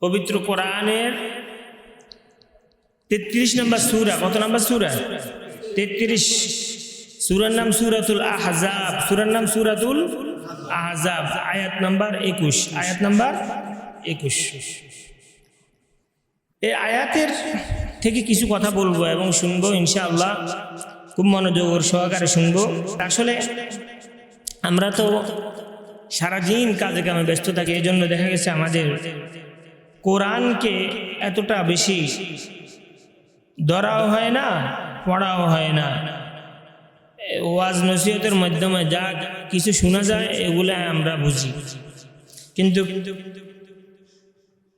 পবিত্র কোরআনের তেত্রিশ নম্বর সুরা, কত নম্বর সুরা? তেত্রিশ। সুরার নাম সুরাতুল আহজাব। সুরার নাম সুরাতুল আহজাব। আয়াত নাম্বার একুশ। আয়াত নাম্বার একুশ। এই আয়াতের থেকে কিছু কথা বলব এবং শুনব, ইনশাআল্লাহ। খুব মনোযোগ সহকারে শুনব। আসলে আমরা তো সারাদিন কাজে কামে ব্যস্ত থাকি এই জন্য দেখা গেছে আমাদের কোরআনকে এতটা বেশি ধরাও হয় না, পড়াও হয় না। ওয়াজ নসিহতের মাধ্যমে যা কিছু শোনা যায়, এগুলো আমরা বুঝি। কিন্তু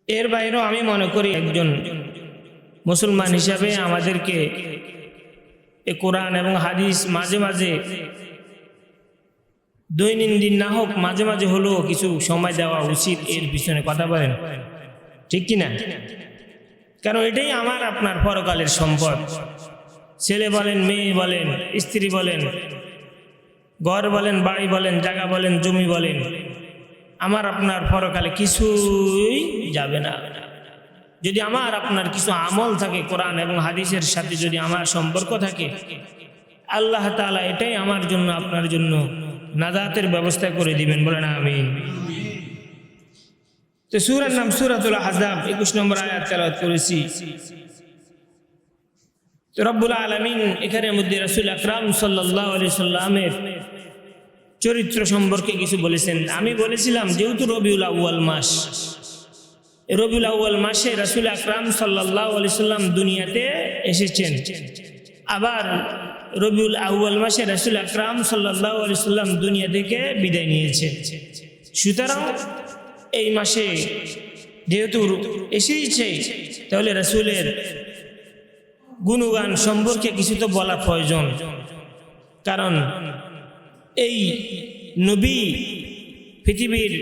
এর বাইরেও আমি মনে করি একজন মুসলমান হিসাবে আমাদেরকে এ কোরআন এবং হাদিস মাঝে মাঝে দৈনন্দিন না হোক, মাঝে মাঝে হলেও কিছু সময় দেওয়া উচিত এর পিছনে কথা বলেন। ঠিক কি না কারণ এটাই আমার, আপনার পরকালের সম্পদ। ছেলে বলেন, মেয়ে বলেন, স্ত্রী বলেন, ঘর বলেন, বাড়ি বলেন, জায়গা বলেন, জমি বলেন, আমার, আপনার পরকালে কিছুই যাবে না। যদি আমার, আপনার কিছু আমল থাকে কোরআন এবং হাদিসের সাথে যদি আমার সম্পর্ক থাকে, আল্লাহ তাআলা এটাই আমার জন্য, আপনার জন্য নাজাতের ব্যবস্থা করে দিবেন। বলেন, আমিন। তো সুরার নাম সুরাতুল আহজাব, একুশ নম্বর আয়াত তেলাওয়াত করেছি। তো রব্বুল আলমিন এখানের মধ্যে রসুল আকরাম সাল্লাহ সাল্লামের চরিত্র সম্পর্কে কিছু বলেছেন। আমি বলেছিলাম যেহেতু রবিউল আউ্য়াল মাস রবিউল আউ্য়াল মাসে রসুল আকরাম সাল্লাহ সাল্লাম দুনিয়াতে এসেছেন। আবার রবিউল আউ্য়াল মাসে রসুল আকরাম সাল্লাহ সাল্লাম দুনিয়া থেকে বিদায় নিয়েছে সুতরাং এই মাসে যেহেতু এসেইছে, তাহলে রসুলের গুণগান সম্পর্কে কিছু তো বলা প্রয়োজন। কারণ এই নবী, পৃথিবীর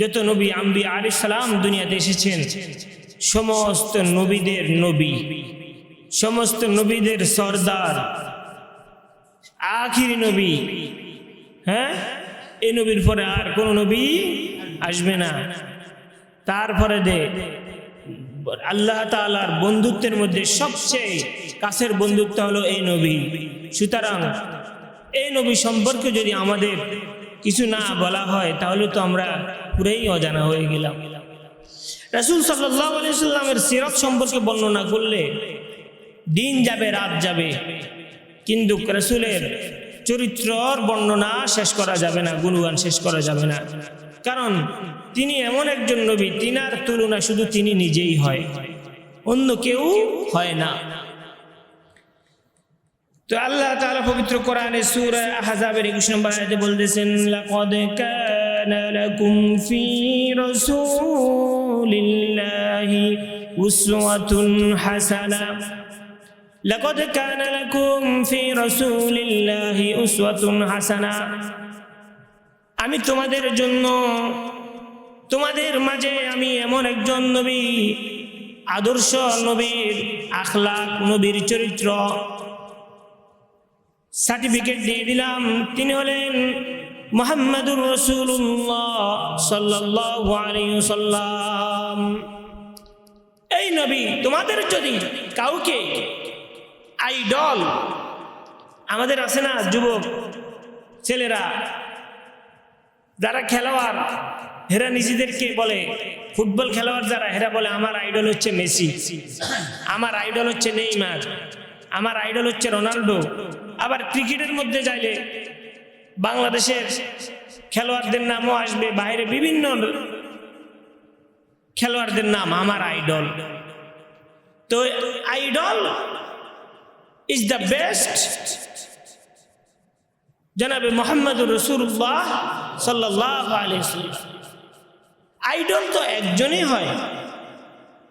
যত নবী আম্বি আলি সালাম দুনিয়াতে এসেছেন, সমস্ত নবীদের নবী, সমস্ত নবীদের সর্দার, আখির নবী হ্যাঁ? এই নবীর পরে আর কোন নবী আসবে না। তারপরে দে, আল্লাহ তালার বন্ধুত্বের মধ্যে সবচেয়ে কাছের বন্ধুত্ব হলো এই নবী। সুতরাং এই নবী সম্পর্কে যদি আমাদের কিছু না বলা হয়, তাহলে তো আমরা পুরেই অজানা হয়ে গেলাম। রাসুল সাল্লাহ সিরত সম্পর্কে বর্ণনা করলে দিন যাবে, রাত যাবে। কিন্তু রসুলের চরিত্রর বর্ণনা শেষ করা যাবে না, গুণগান শেষ করা যাবে না। কারণ তিনি এমন একজন নবী, তিনার তুলনা শুধু তিনি নিজেই হয়। অন্য কেউ হয় না। তো আল্লাহ তাআলা পবিত্র কোরআনে সূরা আহজাবের 21 নম্বর আয়াতে বলতেছেন, লাকাদ কানা লাকুম ফি রাসূলিল্লাহি উসওয়াতুন হাসানা। লাকাদ কানা লাকুম ফি রাসূলিল্লাহি উসওয়াতুন হাসানা। আমি তোমাদের জন্য, তোমাদের মাঝে আমি এমন একজন নবী, আদর্শ নবীর আখলাক, নবীর চরিত্র। সার্টিফিকেট দিয়ে দিলাম। তিনি হলেন মোহাম্মদুর রসুল্লাহ সাল্লাম এই নবী, তোমাদের যদি কাউকে আইডল আমাদের আছে না যুবক, ছেলেরা যারা খেলোয়াড়, হেরা নিজেদেরকে বলে, ফুটবল খেলোয়াড় যারা, হেরা বলে, আমার আইডল হচ্ছে মেসি। আমার আইডল হচ্ছে নেইমার। আমার আইডল হচ্ছে রোনাল্ডো। আবার ক্রিকেটের মধ্যে যাইলে, বাংলাদেশের খেলোয়াড়দের নামও আসবে, বাইরে বিভিন্ন খেলোয়াড়দের নাম, আমার আইডল তো আইডল ইজ দ্য বেস্ট জনাবে মোহাম্মদুর রসুল্লাহ আইডল তো একজনই হয়।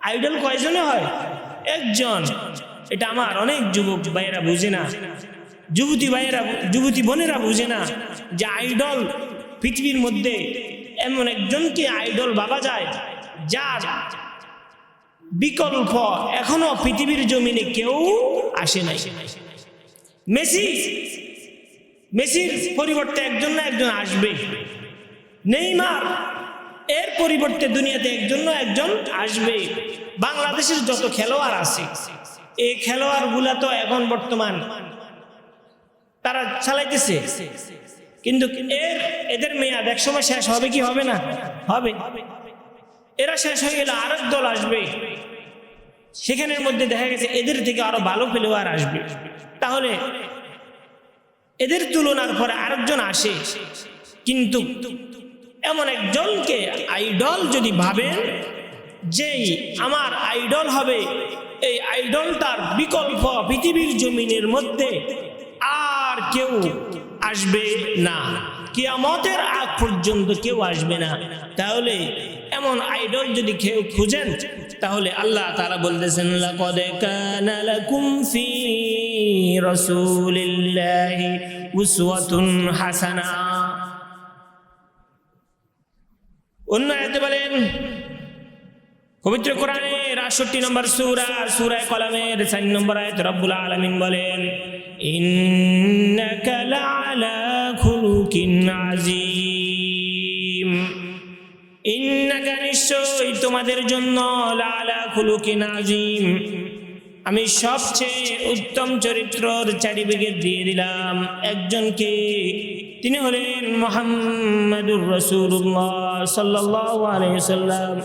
আইডল কয়জনে হয়? একজন। এটা আমার অনেক যুবক ভাইয়েরা বুঝে না। যুবতী ভাইয়েরা, যুবতী বোনেরা বুঝে না যে আইডল পৃথিবীর মধ্যে এমন একজনকে আইডল ভাবা যায় যার বিকল্প এখনও পৃথিবীর জমিনে কেউ আসে নাই। মেসি মেসির পরিবর্তে একজন না একজন আসবে। নেইমার, এর পরিবর্তে দুনিয়াতে একজন না একজন আসবে। বাংলাদেশের যত খেলোয়াড় আছে, এই খেলোয়াড়গুলা তো এখন বর্তমান তারা চালাইতেছে। কিন্তু এর, এদের মেয়াদ এক সময় শেষ হবে কি হবে না? হবে। এরা শেষ হয়ে গেলে আরেক দল আসবে। সেখানের মধ্যে দেখা গেছে এদের থেকে আরও ভালো প্লেয়ার আসবে। তাহলে এদের তুলনার পরে আরেকজন আসে। কিন্তু এমন একজনকে আইডল যদি ভাবেন, যেই আমার আইডল হবে, এই আইডলটার বিকল্প পৃথিবীর জমিনের মধ্যে আর কেউ আসবে না। কিয়ামতের আগ পর্যন্ত কেউ আসবে না। তাহলে এমন আইডল যদি কেউ খুঁজেন, তাহলে আল্লাহ তারা বলতেছেন লাকুম ফি রাসূলিল্লাহি উসওয়াতুন হাসানা অন্য আয়াতে বলেন পবিত্র কোরআনের আটষট্টি নম্বর সুরা সুরায় কলামের চার নম্বর আয়াত রব্বুল আলামিন বলেন ইন্নাকা নিশ্চয়ই তোমাদের জন্য লাআলা খুলুকিন আযীম আমি সবচেয়ে উত্তম চরিত্রর চারিদিকে দিয়ে দিলাম একজনকে। তিনি হলেন মোহাম্মদুর রসুল্লাহ সাল্লাহ আলাইসাল্লাম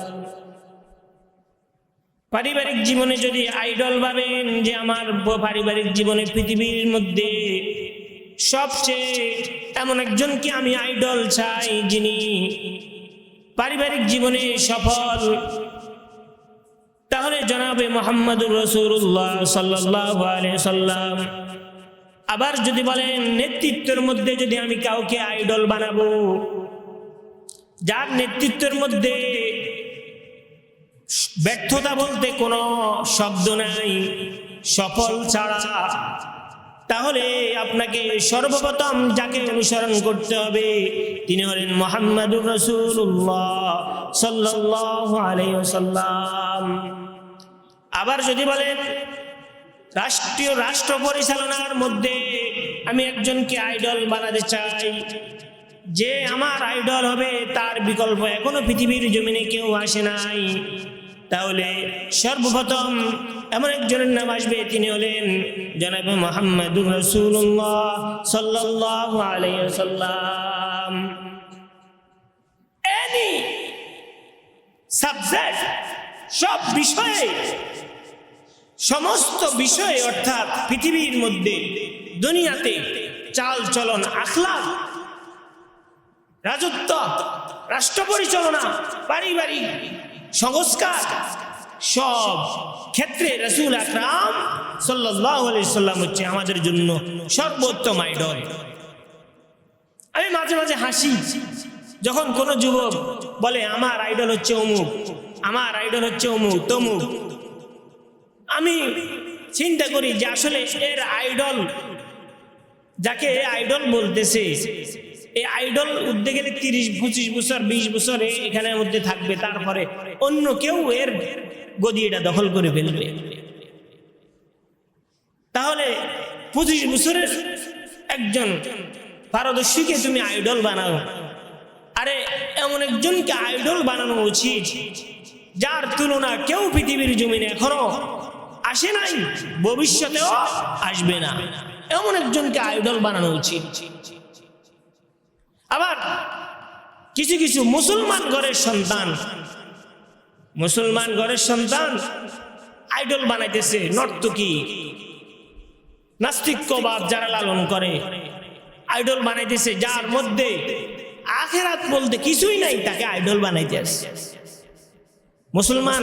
পারিবারিক জীবনে যদি আইডল ভাবেন যে আমার পারিবারিক জীবনে পৃথিবীর মধ্যে সবচেয়ে এমন একজনকে আমি আইডল চাই যিনি পারিবারিক জীবনে সফল জনাবে মোহাম্মদুর রসুল্লাহ সাল্লাহ সাল্লাম। আবার যদি বলেন, নেতৃত্বের মধ্যে যদি আমি কাউকে আইডল বানাবো, যার নেতৃত্বের মধ্যে ব্যর্থতা বলতে কোনো শব্দ নাই, সফল ছাড়া, তাহলে আপনাকে সর্বপ্রথম যাকে অনুসরণ করতে হবে, তিনি হলেন মোহাম্মদুর রসুল্লাহ সাল্লাহ আলাইসাল্লাম আবার যদি বলেন রাষ্ট্রীয় রাষ্ট্র পরিচালনার মধ্যে আমি একজনকে আইডল বানাতে চাই, যে আমার আইডল হবে তার বিকল্প এখনও পৃথিবীর জমিনে কেউ আসে নাই। তাহলে সর্বপ্রথম এমন একজনের নাম আসবে, তিনি হলেন জনাবে মোহাম্মদুর রসুল্লাহ সাল্লাহ আলাইসাল্লাম এনি সাবজেক্ট সব বিষয়ে সমস্ত বিষয়ে অর্থাৎ পৃথিবীর মধ্যে, দুনিয়াতে চাল চলন আখলাক রাজত্ব রাষ্ট্র পরিচালনা পারিবারিক সংস্কার, সব ক্ষেত্রে রসুল আকরাম সাল্লাম হচ্ছে আমাদের জন্য সর্বোত্তম আইডল আমি মাঝে মাঝে হাসি, যখন কোনো যুবক বলে, আমার আইডল হচ্ছে অমুক, আমার আইডল হচ্ছে অমুক, তমুক। আমি চিন্তা করি যে আসলে এর আইডল, যাকে আইডল বলতেছে এই আইডল উঠতে গেলে তিরিশ, পঁচিশ বছর, বিশ বছর এখানের মধ্যে থাকবে, তারপরে অন্য কেউ এর গদি এটা দখল করে ফেলবে। তাহলে পঁচিশ বছরের একজন পারদর্শীকে তুমি আইডল বানাও। আরে এমন একজনকে আইডল বানানো উচিত, যার তুলনা কেউ পৃথিবীর জমিনে এখনও আসে নাই, ভবিষ্যতেও আসবে না। এমন একজনকে আইডল বানানো উচিত। আবার কিছু কিছু মুসলমান ঘরের সন্তান, মুসলমান ঘরের সন্তান আইডল বানাইতেছে, নর্তকী নাস্তিক্যবাদ যারা লালন করে, আইডল বানাইতেছে, যার মধ্যে আখেরাত বলতে কিছুই নাই, তাকে আইডল বানাইতে আসছে মুসলমান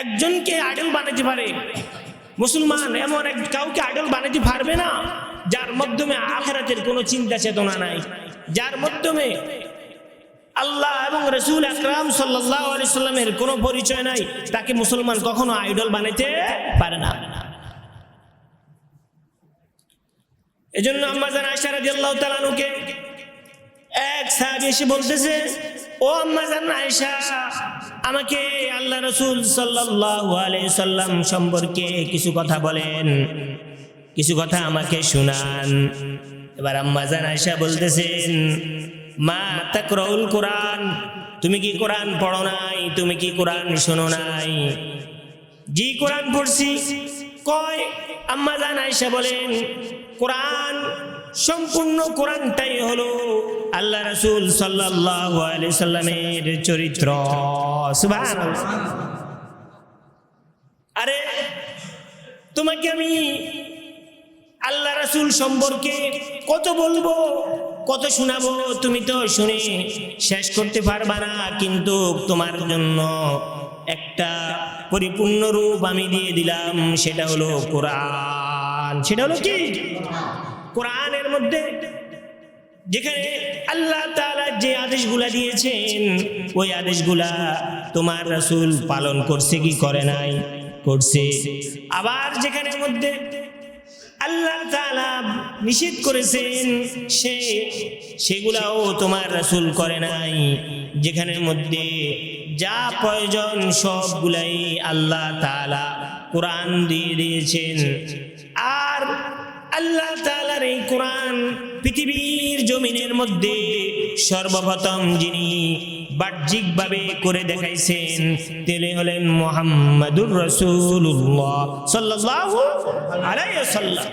একজনকে আইডল বানাতে পারে। মুসলমান এমন এক কাউকে আইডল বানাতে পারবে না, যার মাধ্যমে আখেরাতের কোনো চিন্তা চেতনা নাই। যার মাধ্যমে আল্লাহ এবং রসুল আকরাম সাল্লাহ সাল্লামের কোনো পরিচয় নাই, তাকে মুসলমান কখনো আইডল বানাইতে পারে না। এজন্য আম্মাজান আয়সা তাআলা আনহুকে এক সাহাবী এসে বলতেছে, ও আম্মাজান আয়েশা আমাকে আল্লাহ রসুল সাল্লাম সম্পর্কে কিছু কথা বলেন। কিছু কথা আমাকে শোনান। এবার আম্মাজান আয়েশা বলতেছেন, মা তাকরাউল কোরআন, তুমি কি কোরআন পড়ো নাই? তুমি কি কোরআন শোনো নাই? জি, কোরআন পড়ছি। কয়? আম্মা জান আয়েশা বলেন, কোরআন সম্পূর্ণ কোরআনটাই হলো আল্লাহ রাসূল আলাইহি সাল্লামের চরিত্র। আরে, তোমাকে আমি আল্লাহ রাসূল সম্পর্কে কত বলব, কত শোনাবো, তুমি তো শুনে শেষ করতে পারবা না, কিন্তু তোমার জন্য একটা পরিপূর্ণ রূপ আমি দিয়ে দিলাম, সেটা হলো কোরআন। সেটা হলো কি? কোরআনের মধ্যে, যেখানে আল্লাহ তাআলা যে আদেশগুলা দিয়েছেন, ওই আদেশগুলা তোমার রাসূল পালন করছে কি করে নাই? করছে। আবার যেখানে মধ্যে আল্লাহ তাআলা নিষেধ করেছেন, সে সেগুলাও তোমার রাসূল করে নাই। যেখানের মধ্যে যা প্রয়োজন সবগুলাই আল্লাহ তাআলা কোরআন দিয়ে দিয়েছেন। আর আল্লাহ তালার এই কোরআন পৃথিবীর জমিনের মধ্যে সর্বপ্রথম যিনি বাহ্যিকভাবে করে দেখাইছেন, তিনি হলেন মোহাম্মদুর রসুল্লাহ সাল্লাহ আলাই ওয়াসাল্লাম।